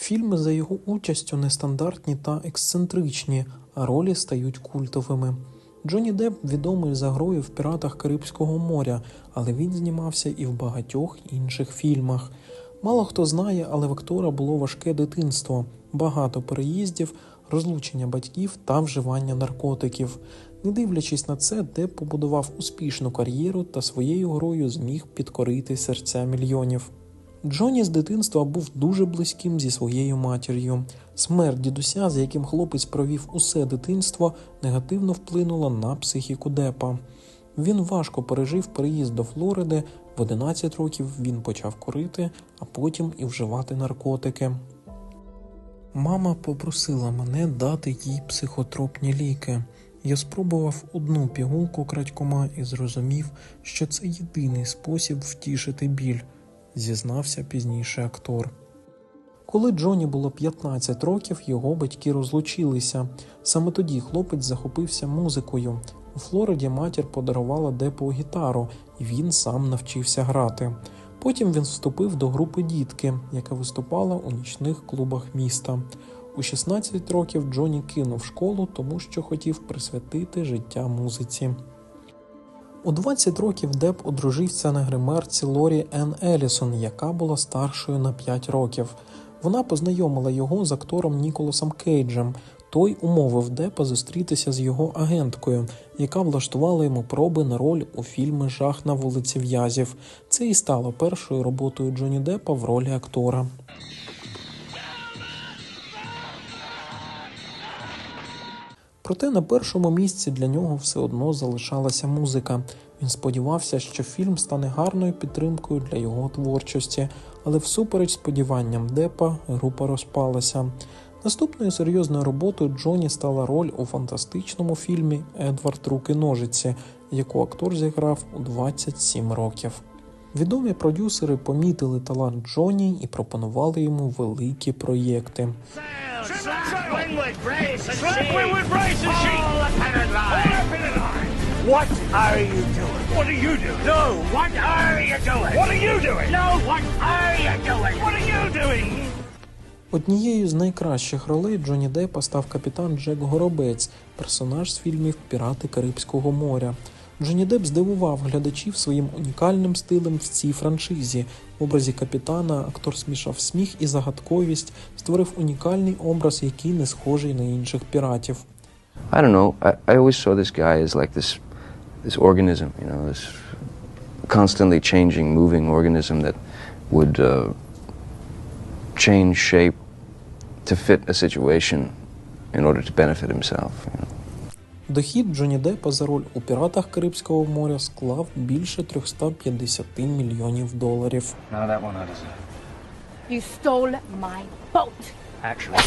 Фільми за його участю нестандартні та ексцентричні, а ролі стають культовими. Джонні Депп відомий за грою в піратах Карибського моря, але він знімався і в багатьох інших фільмах. Мало хто знає, але в актора було важке дитинство, багато переїздів, розлучення батьків та вживання наркотиків. Не дивлячись на це, Депп побудував успішну кар'єру та своєю грою зміг підкорити серця мільйонів. Джоні з дитинства був дуже близьким зі своєю матір'ю. Смерть дідуся, з яким хлопець провів усе дитинство, негативно вплинула на психіку Депа. Він важко пережив переїзд до Флориди. В 11 років він почав курити, а потім і вживати наркотики. Мама попросила мене дати їй психотропні ліки. Я спробував одну пігулку крадькома і зрозумів, що це єдиний спосіб втішити біль, зізнався пізніше актор. Коли Джоні було 15 років, його батьки розлучилися. Саме тоді хлопець захопився музикою. У Флориді матір подарувала Депу гітару, і він сам навчився грати. Потім він вступив до групи дітки, яка виступала у нічних клубах міста. У 16 років Джоні кинув школу, тому що хотів присвятити життя музиці. У 20 років Деп одружився на гримерці Лорі Енн Елісон, яка була старшою на 5 років. Вона познайомила його з актором Ніколасом Кейджем. Той умовив Депа зустрітися з його агенткою, яка влаштувала йому проби на роль у фільмі Жах на вулиці В'язів. Це і стало першою роботою Джоні Деппа в ролі актора. Проте на першому місці для нього все одно залишалася музика. Він сподівався, що фільм стане гарною підтримкою для його творчості, але всупереч сподіванням Депа група розпалася. Наступною серйозною роботою Джоні стала роль у фантастичному фільмі Едвард Руки ножиці, яку актор зіграв у 27 років. Відомі продюсери помітили талант Джоні і пропонували йому великі проєкти. Winwood, brace and Slap sheet. Winwood, brace and sheet. All up in a line. Hold up in the line. What are you doing? What are you doing? No, what are you doing? What are you doing? No, what are you doing? What are you doing? Однією з найкращих ролей Джоні Деппа став капітан Джек Горобець, персонаж з фільмів Пірати Карибського моря. Джоні Депп здивував глядачів своїм унікальним стилем в цій франшизі. В образі капітана актор смішав сміх і загадковість, створив унікальний образ, який не схожий на інших піратів. I don't know. I, I always saw this guy as like this, this organism, you know, this constantly changing, moving organism that would uh, change shape to fit a situation in order to benefit himself. You know. Дохід Джоні Деппа за роль у піратах Карибського моря склав більше 350 мільйонів доларів. You stole my boat. Actually,